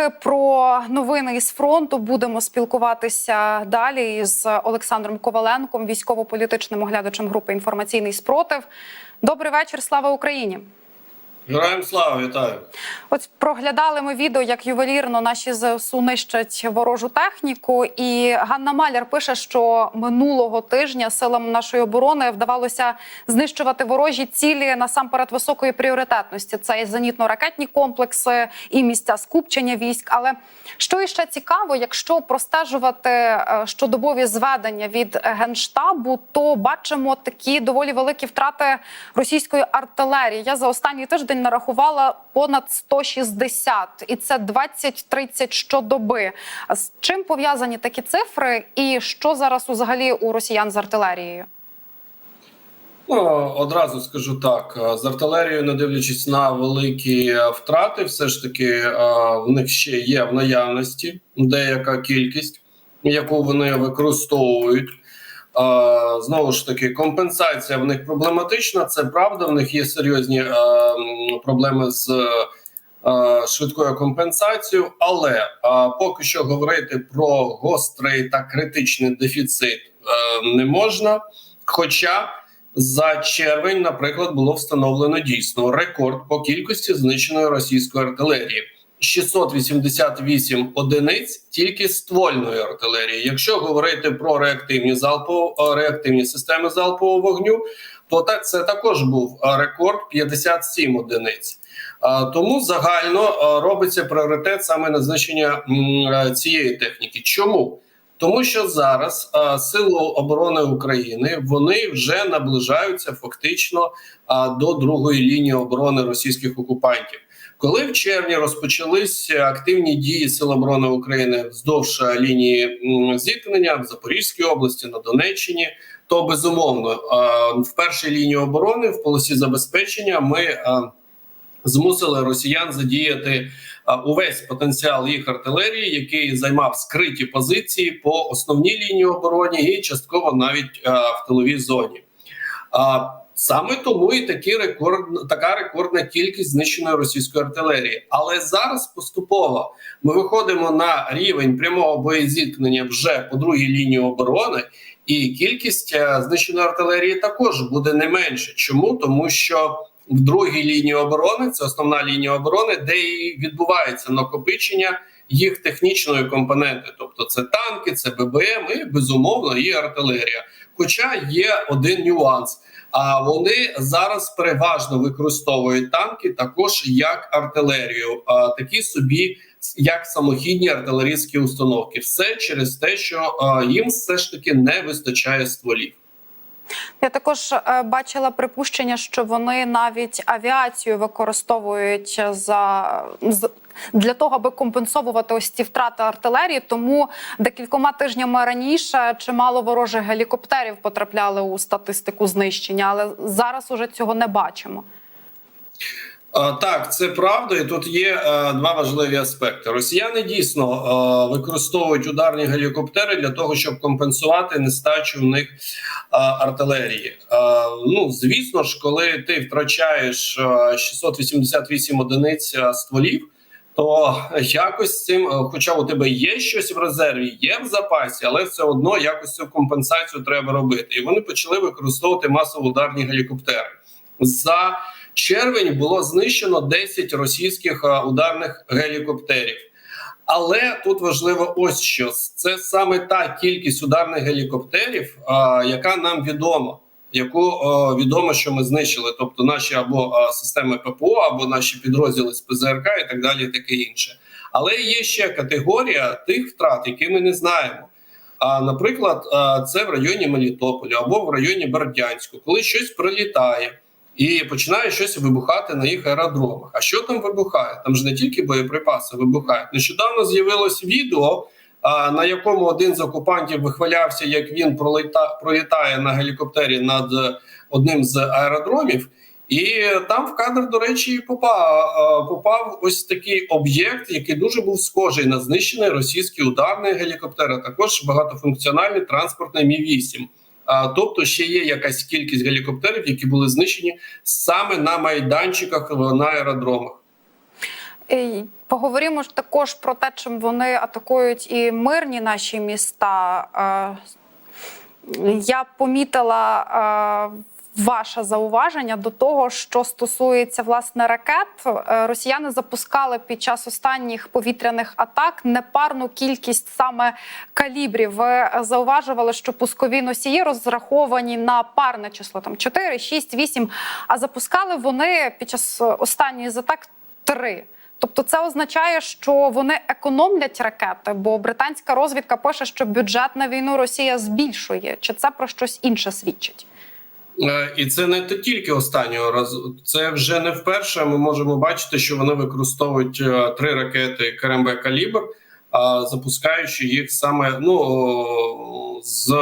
трохи про новини із фронту. Будемо спілкуватися далі з Олександром Коваленком, військово-політичним оглядачем групи інформаційний спротив. Добрий вечір, слава Україні. Героям слава, вітаю. От проглядали ми відео, як ювелірно наші ЗСУ нищать ворожу техніку. І Ганна Маляр пише, що минулого тижня силам нашої оборони вдавалося знищувати ворожі цілі насамперед високої пріоритетності. Це і зенітно-ракетні комплекси, і місця скупчення військ. Але що іще цікаво, якщо простежувати е, щодобові зведення від генштабу, то бачимо такі доволі великі втрати російської артилерії. Я за останній тиждень нарахувала понад 160, і це 20-30 щодоби. З чим пов'язані такі цифри, і що зараз взагалі у росіян з артилерією? Ну одразу скажу так: з артилерією, не дивлячись на великі втрати, все ж таки е, в них ще є в наявності деяка кількість, яку вони використовують. Знову ж таки, компенсація в них проблематична. Це правда. В них є серйозні е, проблеми з е, швидкою компенсацією, але е, поки що говорити про гострий та критичний дефіцит не можна. Хоча за червень, наприклад, було встановлено дійсно рекорд по кількості знищеної російської артилерії. 688 одиниць тільки ствольної артилерії. Якщо говорити про реактивні залпово реактивні системи залпового вогню, то так це також був а, рекорд 57 одиниць. Тому загально робиться пріоритет саме на а, цієї техніки. Чому? Тому що зараз а, сили оборони України вони вже наближаються фактично а, до другої лінії оборони російських окупантів. Коли в червні розпочались активні дії Сил оборони України вздовж е, лінії зіткнення в Запорізькій області на Донеччині, то безумовно е, в першій лінії оборони в полосі забезпечення ми е, змусили росіян задіяти увесь потенціал їх артилерії, який займав скриті позиції по основній лінії оборони і частково навіть в тиловій зоні. Саме тому і такі рекорд, така рекордна кількість знищеної російської артилерії. Але зараз поступово ми виходимо на рівень прямого боєзіткнення вже по другій лінії оборони, і кількість е, знищеної артилерії також буде не менше. Чому тому, що в другій лінії оборони це основна лінія оборони, де і відбувається накопичення їх технічної компоненти, тобто це танки, це ББМ і безумовно і артилерія. Хоча є один нюанс. А вони зараз переважно використовують танки також як артилерію, а такі собі як самохідні артилерійські установки. Все через те, що їм все ж таки не вистачає стволів. Я також е, бачила припущення, що вони навіть авіацію використовують за для того, аби компенсувати ось ці втрати артилерії. Тому декількома тижнями раніше чимало ворожих гелікоптерів потрапляли у статистику знищення, але зараз уже цього не бачимо. А, Так, це правда, і тут є е, два важливі аспекти. Росіяни дійсно е, використовують ударні гелікоптери для того, щоб компенсувати нестачу в них е, артилерії. Е, ну звісно ж, коли ти втрачаєш е, 688 одиниць е, стволів. То якось цим, е, хоча у тебе є щось в резерві, є в запасі, але все одно якось цю компенсацію треба робити. І вони почали використовувати масово ударні гелікоптери. За червень було знищено 10 російських е, ударних гелікоптерів. Але тут важливо ось що це саме та кількість ударних гелікоптерів, яка нам відома, яку а, відомо, що ми знищили, тобто наші або системи ППО, або наші підрозділи з ПЗРК і так далі, і таке інше. Але є ще категорія тих втрат, які ми не знаємо. А наприклад, це в районі Мелітополя або в районі Бердянську, коли щось прилітає і починає щось вибухати на їх аеродромах. А що там вибухає? Там ж не тільки боєприпаси вибухають. Нещодавно з'явилось відео, на якому один з окупантів вихвалявся, як він проліта, пролітає на гелікоптері над одним з аеродромів. І там в кадр, до речі, попав, попав ось такий об'єкт, який дуже був схожий на знищений російський ударний гелікоптер, а також багатофункціональний транспортний Мі 8 а, Тобто ще є якась кількість гелікоптерів, які були знищені саме на майданчиках на аеродромах. Поговоримо ж також про те, чим вони атакують і мирні наші міста. Е, Я помітила е, ваше зауваження до того, що стосується власне ракет. Е, Росіяни запускали під час останніх повітряних атак непарну кількість саме калібрів. Ви зауважували, що пускові носії розраховані на парне число там 4, 6, 8, а запускали вони під час останньої з атак 3. Тобто це означає, що вони економлять ракети, бо британська розвідка пише, що бюджет на війну Росія збільшує. Чи це про щось інше свідчить? Е, І це не тільки останнього разу. Це вже не вперше. Ми можемо бачити, що вони використовують е, три ракети КРМБ Калібр, запускаючи їх саме ну з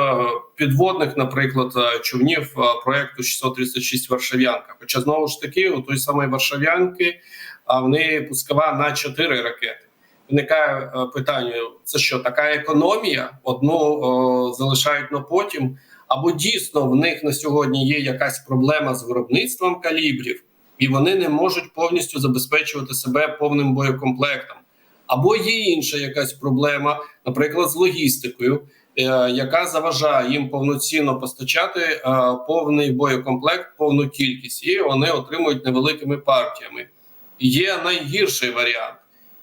підводних, наприклад, е, човнів проекту 636 Варшавянка. Хоча знову ж таки, у той самої Варшавянки а в неї пускова на чотири ракети. Виникає питання: це що така економія? Одну о, залишають на потім. Або дійсно в них на сьогодні є якась проблема з виробництвом калібрів, і вони не можуть повністю забезпечувати себе повним боєкомплектом. Або є інша якась проблема, наприклад, з логістикою, е, яка заважає їм повноцінно постачати е, повний боєкомплект, повну кількість, і вони отримують невеликими партіями. Є найгірший варіант,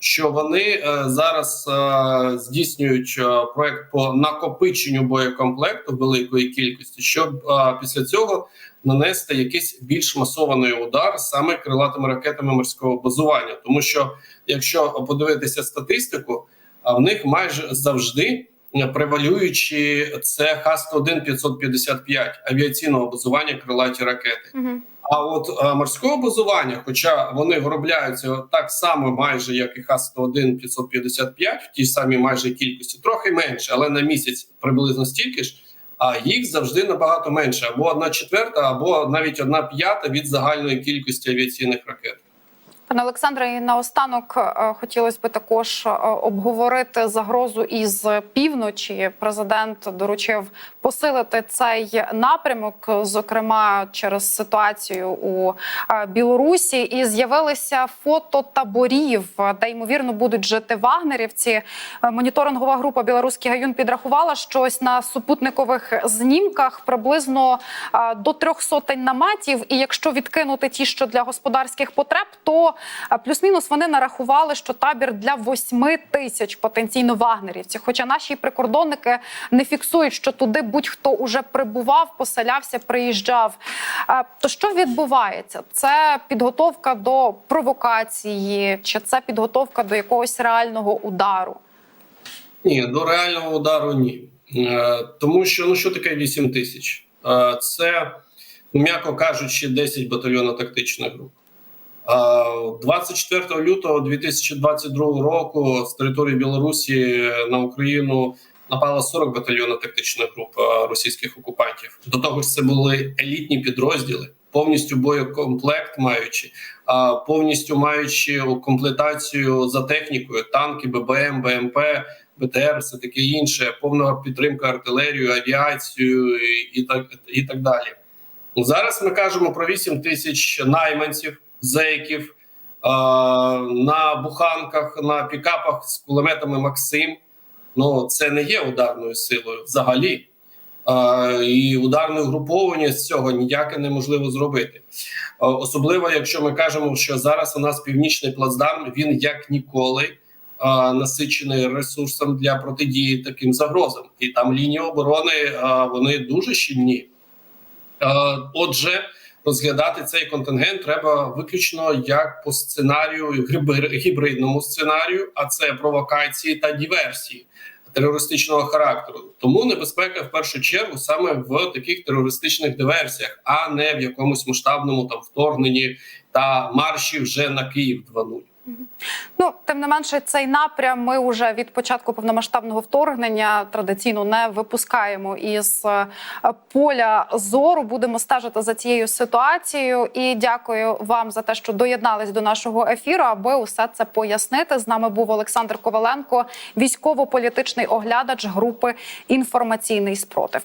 що вони е, зараз е, здійснюють е, проект по накопиченню боєкомплекту великої кількості, щоб після цього нанести якийсь більш масований удар саме крилатими ракетами морського базування. Тому що якщо подивитися статистику, а в них майже завжди превалюючи це Х-101 555 авіаційного базування крилаті ракети. Угу. А от е, морського базування, хоча вони виробляються так само, майже як і Х-101 555, в тій самій майже кількості, трохи менше, але на місяць приблизно стільки ж. А їх завжди набагато менше, або одна четверта, або навіть одна п'ята від загальної кількості авіаційних ракет. Пане Олександре, і наостанок е, хотілося б також е, обговорити загрозу із півночі. Президент доручив посилити цей напрямок, зокрема через ситуацію у е, Білорусі. І з'явилися фото таборів, де ймовірно будуть жити вагнерівці. Моніторингова група Білоруський гаюн підрахувала, що ось на супутникових знімках приблизно до трьох сотень наметів. І якщо відкинути ті, що для господарських потреб, то плюс-мінус вони нарахували, що табір для восьми тисяч потенційно вагнерівців. Хоча наші прикордонники не фіксують, що туди будь-хто уже прибував, поселявся, приїжджав. То що відбувається? Це підготовка до провокації, чи це підготовка до якогось реального удару? Ні, до реального удару ні. Е, Тому що ну що таке 8 тисяч? Е, Це, м'яко кажучи, 10 батальйонно-тактичних груп. Е, 24 лютого 2022 року з території Білорусі на Україну напало 40 батальйонно-тактичних груп е, російських окупантів. До того ж, це були елітні підрозділи, повністю боєкомплект маючи, а, повністю маючи комплектацію за технікою, танки, ББМ, БМП. БТР, все таке інше, повна підтримка артилерію, авіацію і так і так далі. Зараз ми кажемо про 8 тисяч найманців, зеків на буханках, на пікапах з кулеметами Максим. Ну це не є ударною силою взагалі. І ударне угруповання з цього ніяке неможливо зробити. Особливо, якщо ми кажемо, що зараз у нас північний плацдарм, він як ніколи насичений ресурсом для протидії таким загрозам, і там лінії оборони вони дуже щільні. Отже, розглядати цей контингент треба виключно як по сценарію гібри- гібридному сценарію, а це провокації та диверсії терористичного характеру. Тому небезпека в першу чергу саме в таких терористичних диверсіях, а не в якомусь масштабному там вторгненні та марші вже на Київ 2.0. Ну, тим не менше, цей напрям ми вже від початку повномасштабного вторгнення традиційно не випускаємо із е, поля зору. Будемо стежити за цією ситуацією. І дякую вам за те, що доєднались до нашого ефіру, аби усе це пояснити. З нами був Олександр Коваленко, військово-політичний оглядач групи інформаційний спротив.